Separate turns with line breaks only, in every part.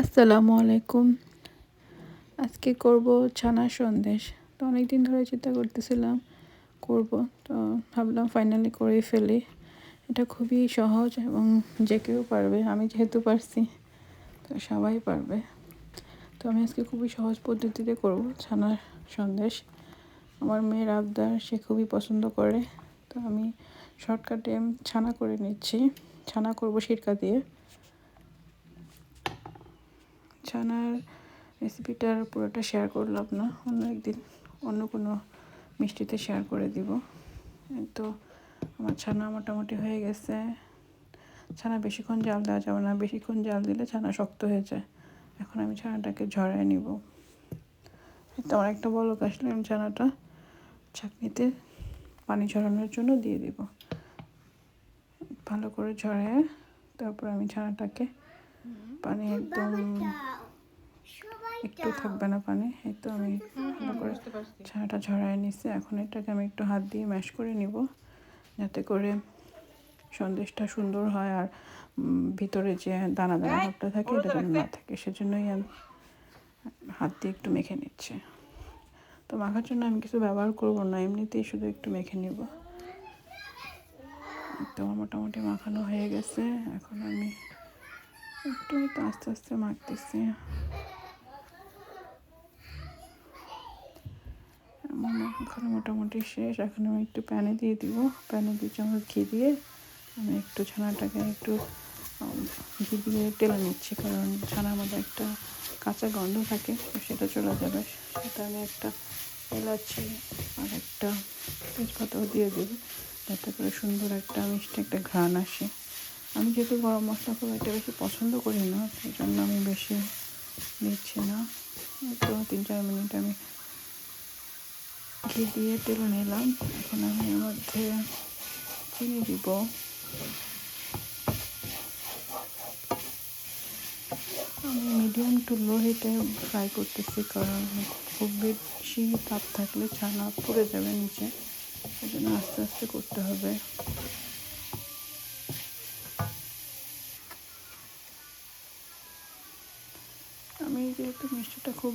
আসসালামু আলাইকুম। আজকে করব ছানা সন্দেশ। তো অনেক দিন ধরে চিন্তা করতেছিলাম করব। তো ভাবলাম ফাইনালি করে ফেলি। এটা খুবই সহজ এবং যে কেউ পারবে, আমি যেহেতু পারছি, তো সবাই পারবে। তো আমি আজকে খুবই সহজ পদ্ধতিতে করব ছানার সন্দেশ। আমার মেয়ের আবদার, সে খুবই পছন্দ করে। তো আমি শর্টকাটে ছানা করে নিচ্ছি। ছানা করব সিরকা দিয়ে। ছানার রেসিপিটার পুরোটা শেয়ার করলাম না। অন্য একদিন অন্য কোনো মিষ্টিতে শেয়ার করে দিব। তো আমার ছানা মোটামুটি হয়ে গেছে। ছানা বেশিক্ষণ জাল দেওয়া যাবে না। বেশিক্ষণ জাল দিলে ছানা শক্ত হয়ে যায়। এখন আমি ছানাটাকে ঝরায় নিব। তো আমার একটা বলক আসলে আমি ছানাটা ছাঁকনিতে পানি ঝরানোর জন্য দিয়ে দিব। ভালো করে ঝরায় তারপর আমি ছানাটাকে পানি একদম একটু থাকবে না পানি, এই তো আমি ভালো করে ঝরাই নিছি। এখন এটাকে আমি একটু হাত দিয়ে ম্যাশ করে নিব, যাতে করে সন্দেশটা সুন্দর হয় আর ভিতরে যে দানা দানা ভাবটা থাকে, এটা যেন না থাকে। সেজন্যই আমি হাত দিয়ে একটু মেখে নিচ্ছি। তো মাখার জন্য আমি কিছু ব্যবহার করব না, এমনিতেই শুধু একটু মেখে নিব। তো মোটামুটি মাখানো হয়ে গেছে, এখন আমি একটু আস্তে আস্তে মাখতেছি। মাখানো মোটামুটি শেষ। এখন আমি একটু প্যানে দিয়ে দিব। প্যানে দিয়ে চামচ ঘি দিয়ে আমি একটু ছানাটাকে একটু ঘি দিয়ে টেলে নিচ্ছি। কারণ ছানার মধ্যে একটা কাঁচা গন্ধ থাকে সেটা চলে যাবে। সেটা আমি একটা এলাচি আর একটা তেজপাতাও দিয়ে দেব। যাতে করে সুন্দর একটা মিষ্টি একটা ঘ্রাণ আসে। আমি যেহেতু গরম মশলা খুব একটা বেশি পছন্দ করি না, সেই জন্য আমি বেশি নিচ্ছি না। তো তিন চার মিনিট আমি ঘি দিয়ে তেলে নিলাম। এখন আমি এর মধ্যে চিনি দিব। আমি মিডিয়াম টু লো হিটে ফ্রাই করতেছি কারণ খুব বেশি তাপ থাকলে ছানা পড়ে যাবে নিচে। এই জন্য আস্তে আস্তে করতে হবে। যেহেতু মিষ্টিটা খুব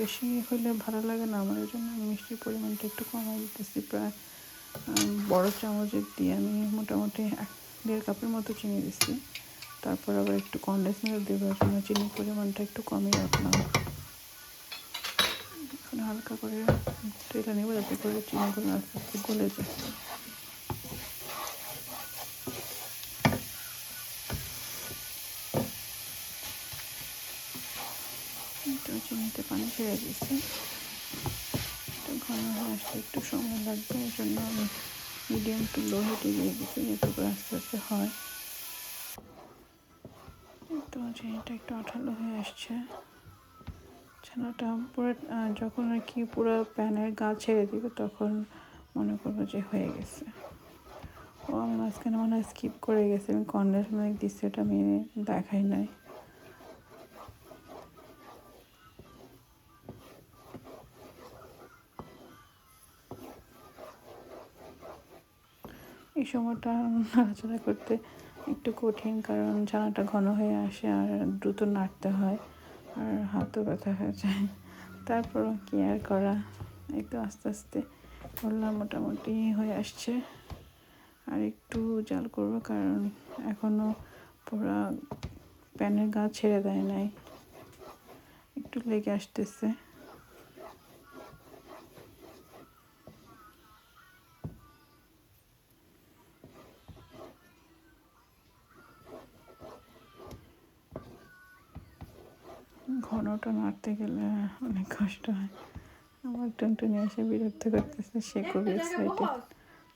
বেশি হলে ভালো লাগে না, আমার জন্য আমি মিষ্টির পরিমাণটা একটু কমাই দিতেছি। প্রায় বড় চামচের দিয়ে আমি মোটামুটি এক, দেড় কাপের মতো চিনি দিচ্ছি তারপর আবার একটু কন্ডেন্স মিল্ক দেওয়ার জন্য চিনির পরিমাণটা একটু কমই রাখলাম। এখন হালকা করে তেলে নেব যাতে করে চিনিগুলো আস্তে আস্তে গলে যায়। তো চিনিতে পানি ছেড়ে দিচ্ছি একটু ঘন আসতে একটু সময় লাগবে, এই জন্য আমি মিডিয়াম টু লো হিটে দিয়ে দিচ্ছি করে আস্তে আস্তে হয়। তো চিনিটা একটু আঠালো হয়ে আসছে। ছানাটা পুরো যখন আর কি পুরো প্যানের গা ছেড়ে দিবে, তখন মনে করব যে হয়ে গেছে। ও আমি মাঝখানে মনে হয় স্কিপ করে গেছি, আমি কন্ডেন্স মিল্ক দিচ্ছি ওটা আমি দেখাই নাই। এই সময়টা নাড়াচাড়া করতে একটু কঠিন, কারণ ছানাটা ঘন হয়ে আসে আর দ্রুত নাড়তে হয় আর হাতও ব্যথা হয়ে যায়। তারপরও কি আর করা? একটু আস্তে আস্তে করলাম মোটামুটি হয়ে আসছে। আর একটু জাল করব, কারণ এখনও পুরা প্যানের গা ছেড়ে দেয় নাই। একটু লেগে আসতেছে। ঘনটা নাড়তে গেলে অনেক কষ্ট হয়। আমার টুনটুনি এসে বিরক্ত করতেছে সে খুবই এক্সাইটেড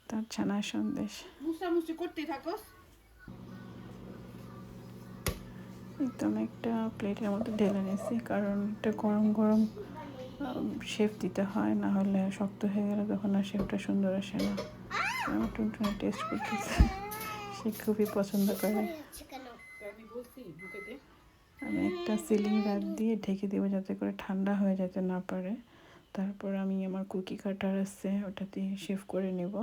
তার ছানার সন্দেশ। একদম একটা প্লেটের মধ্যে ঢেলে নিয়েছি কারণ এটা গরম গরম শেফ দিতে হয় না হলে শক্ত হয়ে গেলে তখন আর শেফটা সুন্দর আসে না। আমার টুনটুনি টেস্ট করতেছে। সে খুবই পছন্দ করে। আমি একটা সিলিং রাত দিয়ে ঢেকে দেবো যাতে করে ঠান্ডা হয়ে যেতে না পারে। তারপর আমি আমার কুকি কাটার আছে ওটা দিয়ে শেভ করে নেব।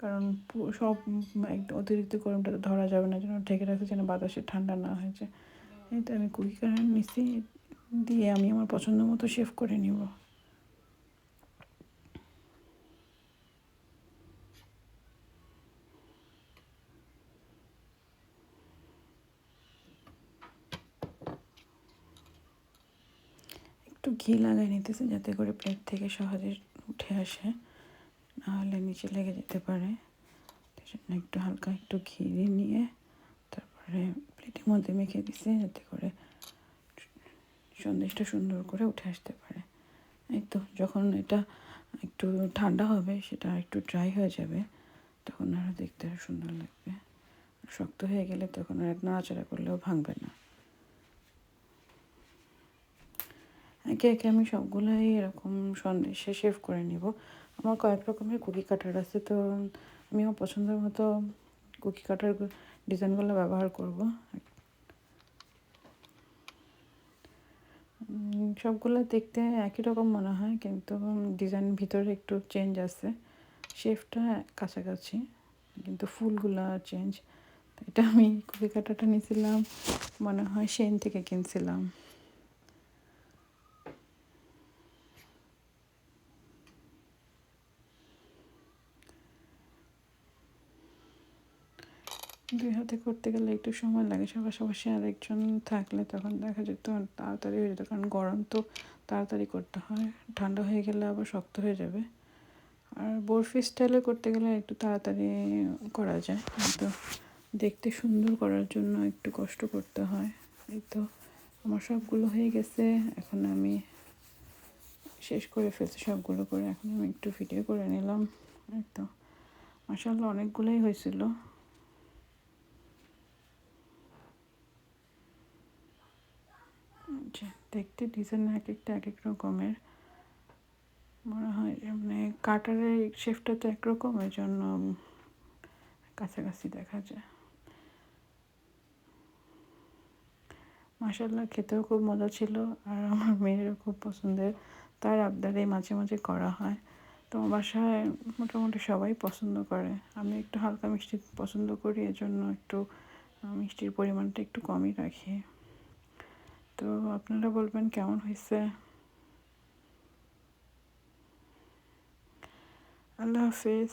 কারণ সব একদম অতিরিক্ত গরমটা ধরা যাবে না, যেন ঢেকে রাখতে যেন বাতাসে ঠান্ডা না হয়ে যায়। এই তো আমি কুকি কাটার নিচ্ছি দিয়ে আমি আমার পছন্দ মতো শেভ করে নিব। একটু ঘি লাগাই নিতেছে যাতে করে প্লেট থেকে সহজে উঠে আসে। নাহলে নিচে লেগে যেতে পারে। সেই জন্য একটু হালকা একটু ঘি নিয়ে তারপরে প্লেটের মধ্যে মেখে দিছে যাতে করে সন্দেশটা সুন্দর করে উঠে আসতে পারে। এই তো যখন এটা একটু ঠান্ডা হবে সেটা একটু ড্রাই হয়ে যাবে, তখন আরও দেখতে সুন্দর লাগবে। শক্ত হয়ে গেলে তখন আর নাড়াচাড়া করলেও ভাঙবে না। একে একে আমি সবগুলাই এরকম সন্দেশে শেভ করে নিব। আমার কয়েক রকমের কুকি কাটার আছে, তো আমি আমার পছন্দের মতো কুকি কাটার ডিজাইনগুলো ব্যবহার করব। সবগুলো দেখতে একই রকম মনে হয়, কিন্তু ডিজাইন ভিতরে একটু চেঞ্জ আছে। শেফটা কাছাকাছি, কিন্তু ফুলগুলা চেঞ্জ এটা আমি কুকি কাটাটা নিয়েছিলাম মনে হয় সেন থেকে কিনছিলাম। দুই হাতে করতে গেলে একটু সময় লাগে। পাশাপাশি আরেকজন থাকলে তখন দেখা যেত তাড়াতাড়ি হয়ে যেত, কারণ গরম তো তাড়াতাড়ি করতে হয়। ঠান্ডা হয়ে গেলে আবার শক্ত হয়ে যাবে। আর বরফি স্টাইলে করতে গেলে একটু তাড়াতাড়ি করা যায়। কিন্তু দেখতে সুন্দর করার জন্য একটু কষ্ট করতে হয়। এই তো আমার সবগুলো হয়ে গেছে। এখন আমি শেষ করে ফেলছি সবগুলো করে। এখন আমি একটু ভিডিও করে নিলাম। এই তো মাসাল্লাহ অনেকগুলোই হয়েছিল। দেখতে ডিজাইন এক একটা, এক এক রকমের। মনে হয় মানে কাটারের শেফটা তো একরকম এই জন্য কাছাকাছি দেখা যায়। মাসাল্লাহ খেতেও খুব মজা ছিল আর আমার মেয়েরও খুব পছন্দের। তার আবদারে মাঝে মাঝে করা হয়। তো বাসায় মোটামুটি সবাই পছন্দ করে। আমি একটু হালকা মিষ্টি পছন্দ করি, এজন্য একটু মিষ্টির পরিমাণটা একটু কমই রাখি। তো আপনারা বলবেন কেমন হয়েছে? আল্লাহ হাফিজ।